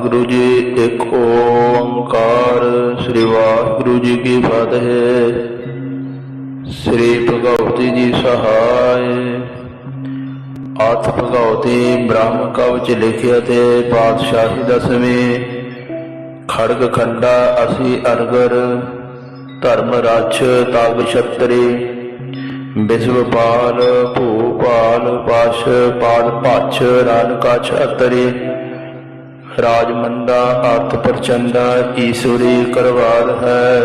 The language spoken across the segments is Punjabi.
ਵਾਹਿਗੁਰੂ ਜੀ ਇੱਕ ਓੰਕਾਰ, ਸ੍ਰੀ ਵਾਹਿਗੁਰੂ ਜੀ ਕੀ ਫਤਿਹ। ਸ੍ਰੀ ਭਗਵਤੀ ਜੀ ਸਹਾਇ। ਆਤ ਭਗਵਤੀ ਬ੍ਰਹਮ ਕਵਚ ਲਿਖਿਆ ਤੇ ਪਾਤਸ਼ਾਹੀ ਦਸਵੇਂ। ਖੜਗ ਖੰਡਾ ਅਸੀਂ ਅਰਗਰ, ਧਰਮ ਰਾਛ ਤਗ ਛਤਰੀ। ਬਿਸਵਪਾਲ ਭੂਪਾਲ ਪਾਸ਼ ਪਾਲ ਪਛ ਰਣ ਕਛ ਅਤਰੀ। ਰਾਜਮੰਦਾ ਅਰਥ ਪ੍ਰਚੰਡਾ ਈਸ਼ਵਰੀ ਕਰਵਾਲ ਹੈ।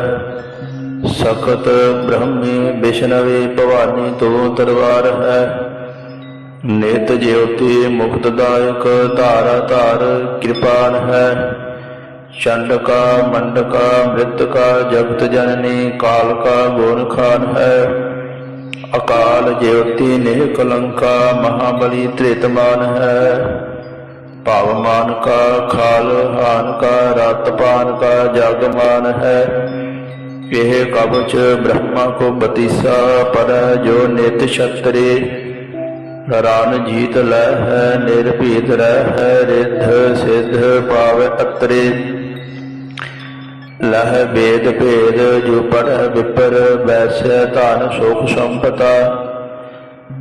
ਸਖਤ ਬ੍ਰਹਮੇ ਵਿਸ਼ਨਵੇ ਭਵਾਨੀ ਤੋਂ ਦਰਬਾਰ ਹੈ। ਨਿਤ ਜਿਉਤੀ ਮੁਕਤਦਾਇਕ ਧਾਰਾ ਧਾਰ ਕਿਰਪਾਨ ਹੈ। ਚੰਡਕਾ, ਮੰਡਕਾ, ਮ੍ਰਿਤਕਾ, ਜਗਤ ਜਨਨੀ ਕਾਲ ਕਾ ਗੁਣ ਖਾਨ ਹੈ। ਅਕਾਲ ਜਿਉਤੀ ਨਿਹ ਕਲੰਕਾ ਮਹਾਬਲੀ ਤ੍ਰਿਤਮਾਨ ਹੈ। ਭਾਵਮਾਨ ਕਾ ਖਾਲ, ਹਾਨ ਕਾ ਰਤ, ਪਾਨ ਕਾ ਜਗਮਾਨ ਹੈ। ਇਹ ਕਬਚ ਬ੍ਰਹਮਾ ਕੋ ਬਤੀਸਾ ਪਰ, ਜੋ ਨਿਤ ਛਤਰੇ। ਰਨ ਜੀਤ ਲੈ ਹੈ ਨਿਰਭੀਤ ਰਹਿ ਹੈ, ਰਿੱਧ ਸਿੱਧ ਪਾਵੈ ਅਤਰੇ ਲਹ ਵੇਦ ਭੇਦ, ਜੋ ਪੜ੍ਹ ਵਿਪਰ, ਵੈਸੈ ਧਨ ਸੁਖ ਸੰਪਤਾ।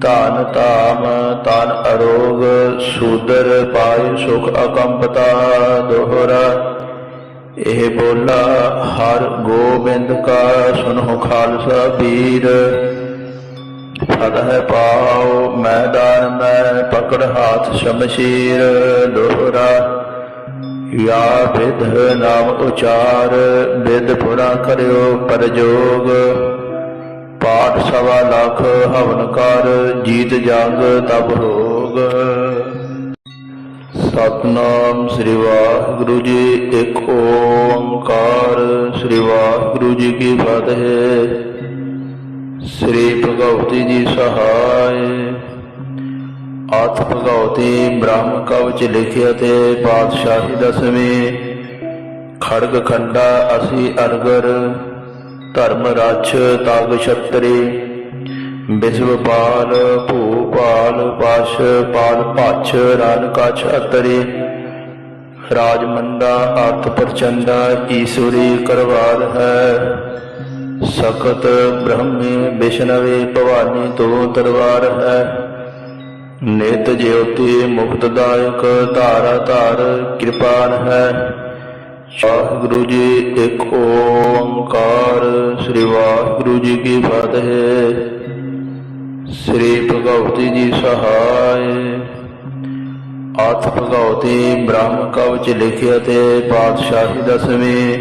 ਧਨ ਤਾਮ ਤਨ ਅਰੋਗ, ਸੂਦਰ ਪਾਇ ਸੁਖ ਅਕੰਪਤਾ, ਦੋਹਰਾ। ਇਹ ਬੋਲਾ ਹਰ ਗੋਬਿੰਦ ਕਾ, ਸੁਨਹੁ ਖਾਲਸਾ ਵੀਰ ਫਲ ਹੈ ਪਾਉ, ਮੈਦਾਨ ਮੈਂ ਪਕੜ ਹਾਥ ਸ਼ਮਸ਼ੀਰ, ਦੋਹਰਾ। ਯਾ ਵਿਧ ਨਾਮ ਉਚਾਰ ਵਿਦ ਪੁਰਾ ਕਰਿਓ ਪਰਜੋਗ। ਸਵਾ ਲੱਖ ਹਵਨ ਕਰ ਜੀਤ ਜੰਗ ਤਬ ਰੋਗ ਸਤਨਾਮ ਸ੍ਰੀ ਵਾਹਿਗੁਰੂ ਜੀ, ਇੱਕ ਓੰਕਾਰ ਸ੍ਰੀ ਵਾਹਿਗੁਰੂ ਜੀ ਕੀ ਫਤਿਹ। ਸ੍ਰੀ ਭਗਵਤੀ ਜੀ ਸਹਾਇ। ਆਤ ਭਗਵਤੀ ਬ੍ਰਹਮ ਕਵਚ ਲਿਖਿਆ ਤੇ ਪਾਤਸ਼ਾਹੀ ਦਸਵੇਂ। ਖੜਗ ਖੰਡਾ ਅਸੀਂ ਅਰਗਰ ਧਰਮ ਰਾਛ ਤਗ ਛਤਰੀ। ਬਿਸਵਪਾਲ ਭੂਪਾਲ ਪਾਸ਼ ਪਾਲ ਪਛ ਰਨ ਕਛ ਅਤਰੀ। ਰਾਜਮੰਦਾ ਅਰਥ ਪ੍ਰਚੰਦਾ ਈਸ਼ਵਰੀ ਕਰਵਾਲ ਹੈ। ਸਖਤ ਬ੍ਰਹਮੇ ਵਿਸ਼ਨਵੇ ਭਵਾਨੀ ਤੋਂ ਦਰਬਾਰ ਹੈ। ਨਿਤ ਜਿਉਤੀ ਮੁਕਤਦਾਇਕ ਧਾਰਾ ਧਾਰ ਕਿਰਪਾਨ ਹੈ। ਵਾਹਿਗੁਰੂ ਜੀ ਇੱਕ ਓੰਕਾਰ, ਸ੍ਰੀ ਵਾਹਿਗੁਰੂ ਜੀ ਕੀ ਫਤਿਹ। ਸ੍ਰੀ ਭਗਵਤੀ ਜੀ ਸਹਾਇ। ਆਤ ਭਗਵਤੀ ਬ੍ਰਹਮ ਕਵਚ ਲਿਖਿਆ ਤੇ ਪਾਤਸ਼ਾਹੀ ਦਸਵੇਂ।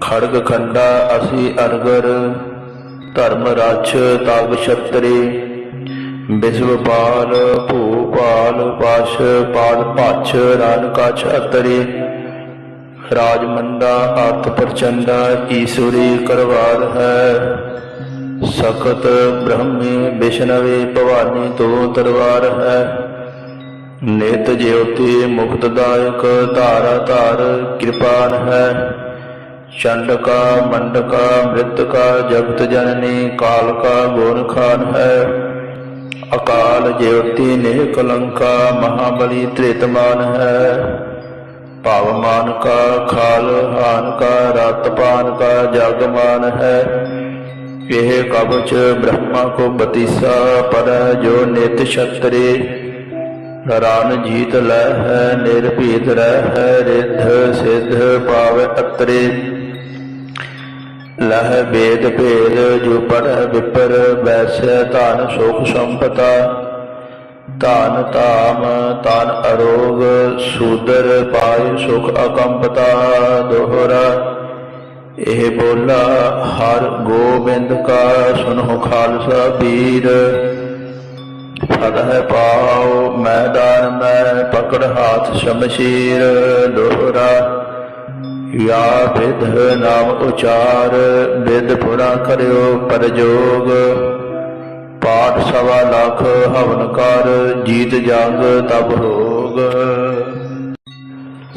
ਖੜਗ ਖੰਡਾ ਅਸੀਂ ਅਰਗਰ, ਧਰਮ ਰਾਛ ਤਗ ਛਤਰੀ। ਬਿਸਵਪਾਲ ਭੂਪਾਲ ਪਾਸ਼ ਪਾਲ, ਪਛ, ਰਨ ਕਛ ਅਤਰੀ। ਰਾਜ ਮੰਡਾ ਅਰਥ ਪ੍ਰਚੰਡਾ ਈਸ਼ਵਰੀ ਕਰਵਾਰ ਹੈ। ਸਖਤ ਬ੍ਰਹਮੇ ਵਿਸ਼ਨਵੇ ਭਵਾਨੀ ਤੋਂ ਦਰਬਾਰ ਹੈ। ਨਿਤ ਜਿਉਤੀ ਮੁਕਤਦਾਇਕ ਧਾਰਾ ਧਾਰ ਕਿਰਪਾਨ ਹੈ। ਚੰਡਕਾ, ਮੰਡਕਾ, ਮ੍ਰਿਤਕਾ, ਜਗਤ ਜਨਨੀ, ਕਾਲਕਾ ਕਾ ਖਾਨ ਹੈ। ਅਕਾਲ ਜਿਉਤੀ ਨਿਹ ਕਲੰਕਾ ਮਹਾਬਲੀ ਤ੍ਰਿਤਮਾਨ ਹੈ। ਭਾਵਮਾਨ ਕਾ ਖਾਲ, ਹਾਨ ਕਾ ਰਤ, ਪਾਨ ਕਾ ਜਗਮਾਨ ਹੈ। ਇਹ ਕਬਚ ਬ੍ਰਹਮਾ ਕੋ ਬਤੀਸਾ ਪਰ, ਜੋ ਨਿਤ ਛਤਰੇ। ਰਨ ਜੀਤ ਲੈ ਹੈ, ਨਿਰਭੀਤ ਰਹਿ ਹੈ, ਰਿੱਧ ਸਿੱਧ ਪਾਵੈ ਅਤਰੇ ਲਹ ਵੇਦ ਭੇਦ, ਜੋ ਪੜ੍ਹ ਵਿਪਰ, ਵੈਸੈ ਧਨ ਸੁਖ ਸੰਪਤਾ। ਧਨ ਤਾਮ ਤਨ ਅਰੋਗ, ਸੂਦਰ ਪਾਇ ਸੁਖ ਅਕੰਪਤਾ ਦੋਹਰਾ। ਇਹ ਬੋਲਾ ਹਰ ਗੋਬਿੰਦ ਕਾ ਸੁਨਹੁ ਖਾਲਸਾ ਵੀਰ ਫਲ ਹੈ ਪਾਉ, ਮੈਦਾਨ ਮੈਂ ਪਕੜ ਹਾਥ ਸ਼ਮਸ਼ੀਰ ਦੋਹਰਾ। ਯਾ ਵਿਧ ਨਾਮ ਉਚਾਰ ਵਿਦ ਪੁਰਾ ਕਰਿਓ ਪਰਜੋਗ। ਪਾਠ ਸਵਾ ਲੱਖ, ਹਵਨ ਕਰ, ਜੀਤ ਜੰਗ ਤਬ ਰੋਗ।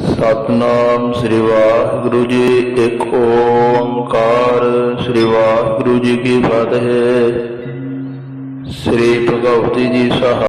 ਸਤਨਾਮ ਸ੍ਰੀ ਵਾਹਿਗੁਰੂ ਜੀ, ਇੱਕ ਓੰਕਾਰ ਸ੍ਰੀ ਵਾਹਿਗੁਰੂ ਜੀ ਕੀ ਫਤਿਹ। ਸ੍ਰੀ ਭਗਵਤੀ ਜੀ ਸਹਾਇ